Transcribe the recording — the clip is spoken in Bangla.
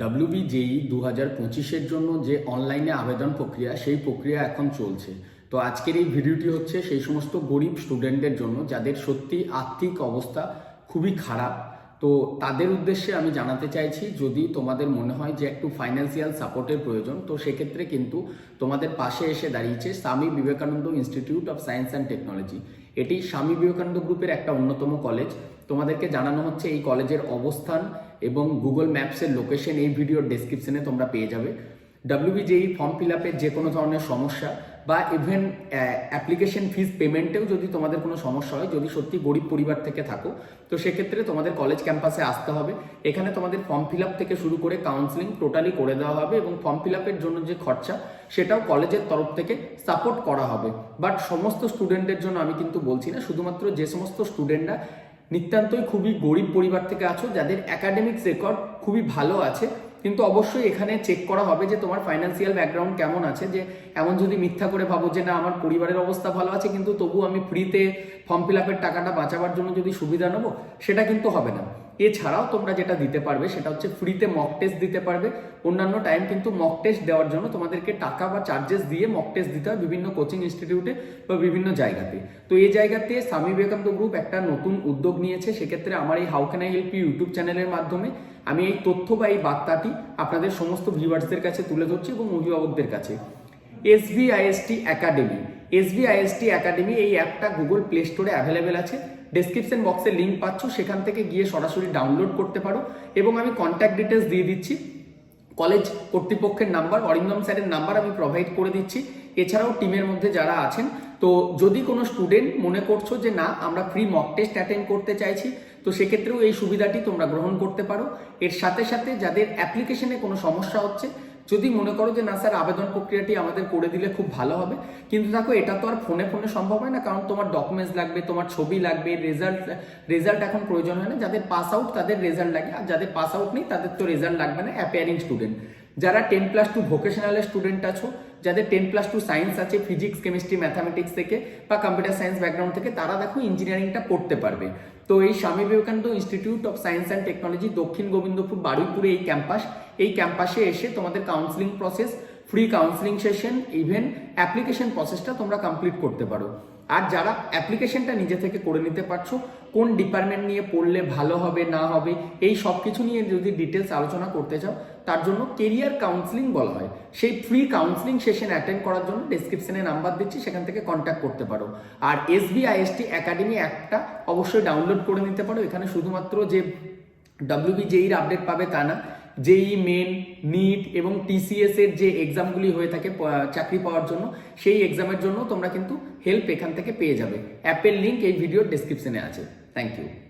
ডাব্লিউবি জেই দু হাজার পঁচিশের জন্য যে অনলাইনে আবেদন প্রক্রিয়া, সেই প্রক্রিয়া এখন চলছে। তো আজকের এই ভিডিওটি হচ্ছে সেই সমস্ত গরিব স্টুডেন্টদের জন্য যাদের সত্যি আর্থিক অবস্থা খুবই খারাপ। তো তাদের উদ্দেশ্যে আমি জানাতে চাইছি, যদি তোমাদের মনে হয় যে একটু ফাইন্যান্সিয়াল সাপোর্টের প্রয়োজন, তো সেক্ষেত্রে কিন্তু তোমাদের পাশে এসে দাঁড়িয়েছে Swami Vivekananda institute of science and technology এটি স্বামী বিবেকানন্দ গ্রুপের একটা অন্যতম কলেজ তোমাদেরকে জানানো হচ্ছে এই কলেজের অবস্থান এবং গুগল ম্যাপসের লোকেশন এই ভিডিওর ডেসক্রিপশনে তোমরা পেয়ে যাবে। ডাব্লিউবিজেই ফর্ম ফিল আপের যে কোনো ধরনের সমস্যা বা ইভেন অ্যাপ্লিকেশন ফিস পেমেন্টেও যদি তোমাদের কোনো সমস্যা হয়, যদি সত্যি গরিব পরিবার থেকে থাকো, তো সেক্ষেত্রে তোমাদের কলেজ ক্যাম্পাসে আসতে হবে। এখানে তোমাদের ফর্ম ফিল আপ থেকে শুরু করে কাউন্সিলিং টোটালি করে দেওয়া হবে এবং ফর্ম ফিল আপের জন্য যে খরচা, সেটাও কলেজের তরফ থেকে সাপোর্ট করা হবে। বাট সমস্ত স্টুডেন্টের জন্য আমি কিন্তু বলছি না, শুধুমাত্র যে সমস্ত স্টুডেন্টরা নিতান্তই খুবই গরিব পরিবার থেকে আছো, যাদের একাডেমিক্স রেকর্ড খুবই ভালো আছে, কিন্তু অবশ্যই এখানে চেক করা হবে যে তোমার ফাইন্যান্সিয়াল ব্যাকগ্রাউন্ড কেমন আছে, যে এমন যদি মিথ্যা করে ভাবো যে না, আমার পরিবারের অবস্থা ভালো আছে, কিন্তু তবু আমি ফ্রিতে ফর্ম ফিল আপের টাকাটা বাঁচাবার জন্য যদি সুবিধা নেব, সেটা কিন্তু হবে না। এছাড়াও তোমরা যেটা দিতে পারবে সেটা হচ্ছে ফ্রিতে মক টেস্ট দিতে পারবে। অন্যান্য টাইম কিন্তু মক টেস্ট দেওয়ার জন্য তোমাদেরকে টাকা বা চার্জেস দিয়ে মক টেস্ট দিতে হয় বিভিন্ন কোচিং ইনস্টিটিউটে বা বিভিন্ন জায়গাতে। তো এই জায়গাতে স্বামী বিবেকানন্দ গ্রুপ একটা নতুন উদ্যোগ নিয়েছে। সেক্ষেত্রে আমার এই how can I help YouTube চ্যানেলের মাধ্যমে আমি এই তথ্য বা এই বার্তাটি আপনাদের সমস্ত ভিউয়ার্সদের কাছে তুলে ধরছি এবং অভিভাবকদের কাছে। এসবিআইএসটি একাডেমি এসবিআইএসটি একাডেমি এই অ্যাপটা গুগল প্লে স্টোরে অ্যাভেলেবেল আছে। ডেসক্রিপশন বক্সে লিঙ্ক পাচ্ছ, সেখান থেকে গিয়ে সরাসরি ডাউনলোড করতে পারো। এবং আমি কন্ট্যাক্ট ডিটেলস দিয়ে দিচ্ছি। কলেজ কর্তৃপক্ষের নাম্বার, অরিন্দম স্যারের নাম্বার আমি প্রোভাইড করে দিচ্ছি। এছাড়াও টিমের মধ্যে যারা আছেন, তো যদি কোনো স্টুডেন্ট মনে করছ যে না, আমরা ফ্রি মক টেস্ট অ্যাটেন্ড করতে চাইছি, তো সেক্ষেত্রেও এই সুবিধাটি তোমরা গ্রহণ করতে পারো। এর সাথে সাথে যাদের অ্যাপ্লিকেশনে কোনো সমস্যা হচ্ছে যদি মনে করো যে, না স্যার, আবেদন প্রক্রিয়াটি আমাদের করে দিলে খুব ভালো হবে। কিন্তু দেখো, এটা তো আর ফোনে ফোনে সম্ভব হয় না, কারণ তোমার ডকুমেন্টস লাগবে, তোমার ছবি লাগবে রেজাল্ট রেজাল্ট এখন প্রয়োজন হয় না। যাদের পাস আউট তাদের রেজাল্ট লাগে, আর যাদের পাস আউট নেই, তাদের তো রেজাল্ট লাগবে না অ্যাপিয়ারিং স্টুডেন্ট যারা টেন প্লাস টু ভোকেশনালের স্টুডেন্ট আছো, যাদের টেন প্লাস টু সায়েন্স আছে ফিজিক্স কেমিস্ট্রি ম্যাথামেটিক্স থেকে বা কম্পিউটার সায়েন্স ব্যাকগ্রাউন্ড থেকে, তারা দেখো ইঞ্জিনিয়ারিংটা পড়তে পারবে। তো এই Swami Vivekananda institute of science and technology Dakshin Gobindapur বারুইপুরে এই ক্যাম্পাস এই ক্যাম্পাসে এসে তোমাদের counselling process free counselling session even application প্রসেসটা তোমরা কমপ্লিট করতে পারো। আর যারা অ্যাপ্লিকেশনটা নিজে থেকে করে নিতে পারছ কোন ডিপার্টমেন্ট নিয়ে পড়লে ভালো হবে, না হবে, এই সব কিছু নিয়ে যদি ডিটেলস আলোচনা করতে চাও, তার জন্য কেরিয়ার কাউন্সিলিং বলা হয়। সেই ফ্রি কাউন্সিলিং সেশন অ্যাটেন্ড করার জন্য ডিসক্রিপশনে নাম্বার দিচ্ছি, সেখান থেকে কন্ট্যাক্ট করতে পারো। আর এসবিআইএসটি একাডেমি একটা অবশ্যই ডাউনলোড করে নিতে পারো। এখানে শুধুমাত্র যে ডাব্লিউবি জেইর আপডেট পাবে তা না জেই মেন নিট এবং টিসিএস এর যে এক্সামগুলি হয়ে থাকে চাকরি পাওয়ার জন্য, সেই এক্সামের জন্য তোমরা কিন্তু হেল্প এখান থেকে পেয়ে যাবে। অ্যাপের লিঙ্ক এই ভিডিওর ডেসক্রিপশনে আছে। Thank you.